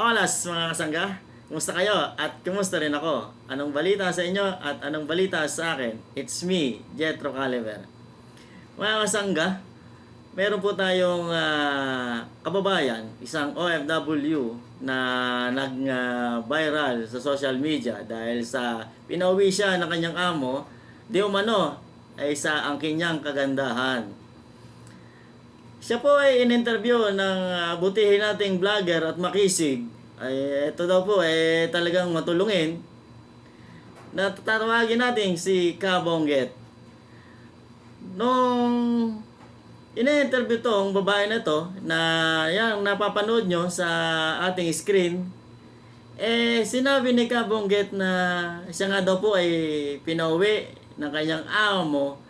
Olas mga kasangga, kumusta kayo? At kumusta rin ako? Anong balita sa inyo at anong balita sa akin? It's me, Jetro Caliver. Mga kasangga, meron po tayong ah, kababayan, isang OFW na nag-viral sa social media dahil sa pinauwi siya ng kanyang amo, di umano ay sa ang kanyang kagandahan. Siya po ay in-interview ng ah, butihin nating vlogger at makisig. Ay ito daw po ay talagang matulungin. Na tatawagin natin si Kabongget. Nung ina-interview tong babae na to na yan napapanood nyo sa ating screen eh sinabi ni Kabongget na siya nga daw po ay pinauwi ng kanyang amo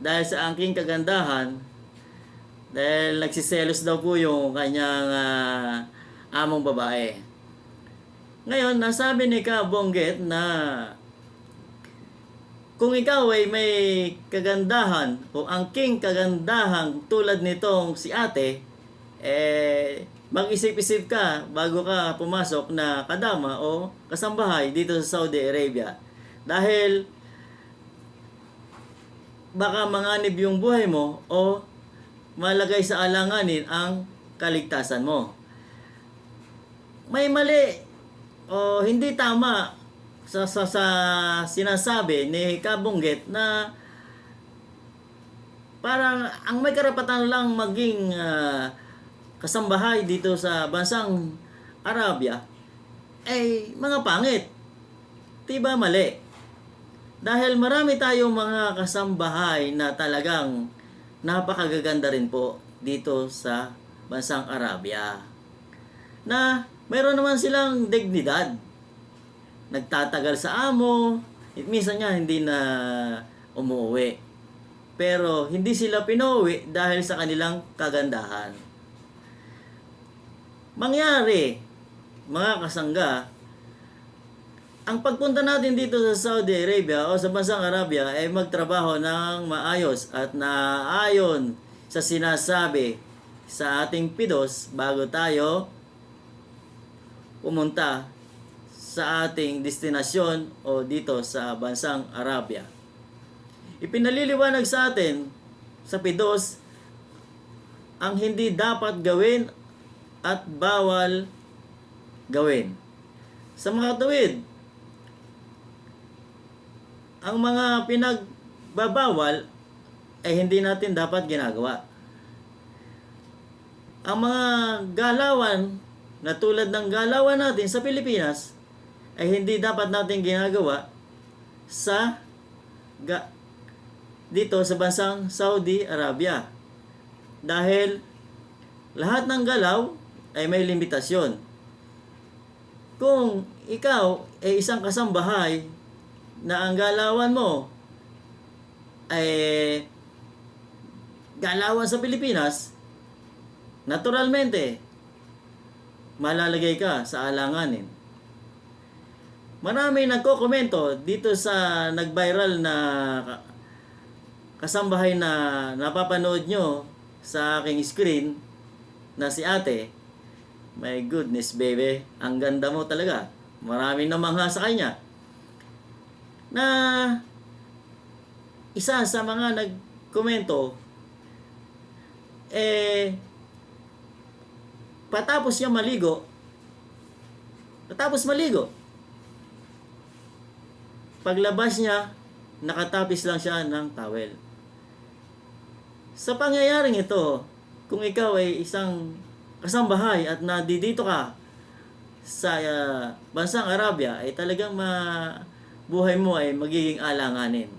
dahil sa angking kagandahan dahil nagsiselos daw po yung kanyang ah, among babae. Ngayon, nasabi ni Kabongget na kung ikaw ay may kagandahan o angking kagandahan tulad nitong si ate, eh, mag-isip-isip ka bago ka pumasok na kadama o kasambahay dito sa Saudi Arabia. Dahil baka manganib yung buhay mo o malagay sa alanganin ang kaligtasan mo. May mali o hindi tama sa, sa, sa sinasabi ni Kabungget na parang ang may karapatan lang maging ah, kasambahay dito sa bansang Arabia ay mga pangit. Tiba mali. Dahil marami tayong mga kasambahay na talagang napakagaganda rin po dito sa bansang Arabia. Na mayroon naman silang dignidad. Nagtatagal sa amo, at minsan nga hindi na umuwi. Pero hindi sila pinuwi dahil sa kanilang kagandahan. Mangyari, mga kasangga, ang pagpunta natin dito sa Saudi Arabia o sa bansang Arabia ay magtrabaho ng maayos at naayon sa sinasabi sa ating pidos bago tayo pumunta sa ating destinasyon o dito sa bansang Arabia. Ipinaliliwanag sa atin sa pidos ang hindi dapat gawin at bawal gawin. Sa mga tuwid, ang mga pinagbabawal ay hindi natin dapat ginagawa. Ang mga galawan na tulad ng galawan natin sa Pilipinas ay hindi dapat natin ginagawa sa ga, dito sa bansang Saudi Arabia. Dahil lahat ng galaw ay may limitasyon. Kung ikaw ay isang kasambahay na ang galawan mo ay galawan sa Pilipinas, naturalmente, malalagay ka sa alanganin. Marami nagko-komento dito sa nag-viral na ka- kasambahay na napapanood nyo sa aking screen na si ate. My goodness, baby. Ang ganda mo talaga. Marami namangha sa kanya na isa sa mga nagkomento eh patapos niya maligo patapos maligo. Paglabas niya nakatapis lang siya ng towel. Sa pangyayaring ito kung ikaw ay isang kasambahay at nadidito ka sa ah, bansang Arabia ay talagang ma buhay mo ay magiging alanganin.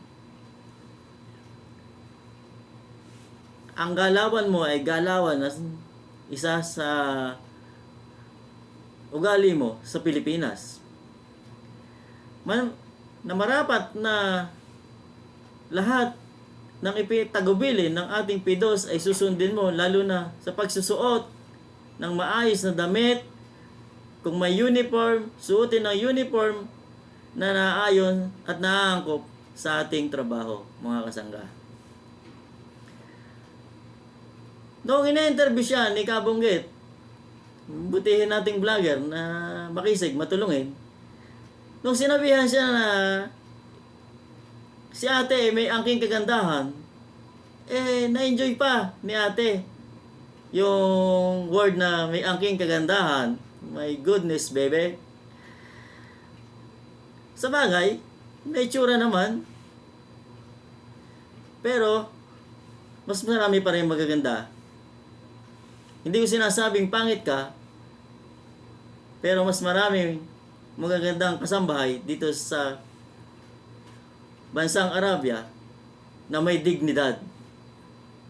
Ang galawan mo ay galawan na isa sa ugali mo sa Pilipinas. Man, na marapat na lahat ng ipitagubilin ng ating pidos ay susundin mo lalo na sa pagsusuot ng maayos na damit kung may uniform, suotin ang uniform na naayon at naaangkop sa ating trabaho, mga kasangga. Noong ina-interview siya ni Kabunggit, butihin nating vlogger na makisig, matulungin. Nung sinabihan siya na si ate may angking kagandahan, eh, na-enjoy pa ni ate yung word na may angking kagandahan. My goodness, baby. Sa bagay, may tsura naman. Pero, mas marami pa rin magaganda. Hindi ko sinasabing pangit ka, pero mas marami magagandang kasambahay dito sa bansang Arabia na may dignidad.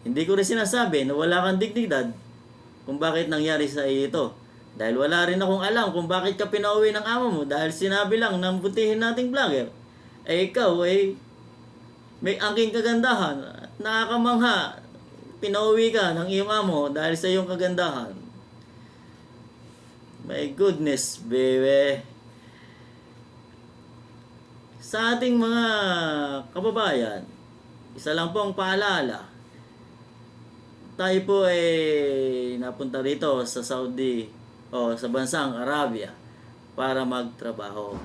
Hindi ko rin sinasabi na wala kang dignidad kung bakit nangyari sa iyo ito. Dahil wala rin akong alam kung bakit ka pinauwi ng amo mo dahil sinabi lang ng butihin nating vlogger. Eh ikaw eh may angking kagandahan at nakakamangha. Pinauwi ka ng iyong amo dahil sa iyong kagandahan. My goodness, baby. Sa ating mga kababayan, isa lang po ang paalala. Tayo po ay napunta rito sa Saudi o sa bansang Arabia para magtrabaho.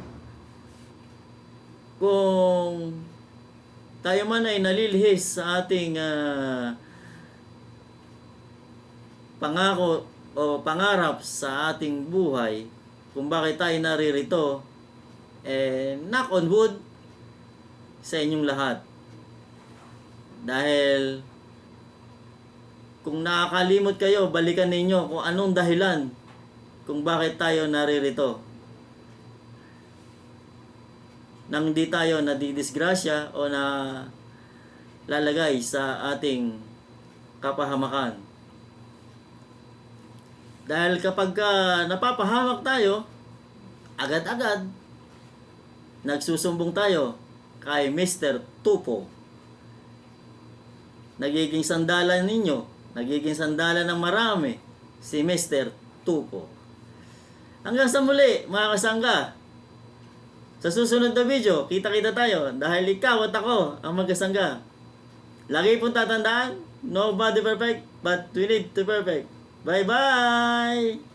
Kung tayo man ay nalilihis sa ating ah, pangako o pangarap sa ating buhay, kung bakit tayo naririto, eh, knock on wood sa inyong lahat. Dahil kung nakakalimot kayo, balikan ninyo kung anong dahilan kung bakit tayo naririto. Nang di tayo nadidisgrasya o na lalagay sa ating kapahamakan. Dahil kapag ka napapahamak tayo, agad-agad, nagsusumbong tayo kay Mr. Tupo. Nagiging sandalan ninyo, nagiging sandalan ng marami, si Mr. Tupo. Hanggang sa muli, mga kasangga, sa susunod na video, kita-kita tayo dahil ikaw at ako ang magkasangga. Lagi pong tatandaan, nobody perfect, but we need to perfect. Bye-bye!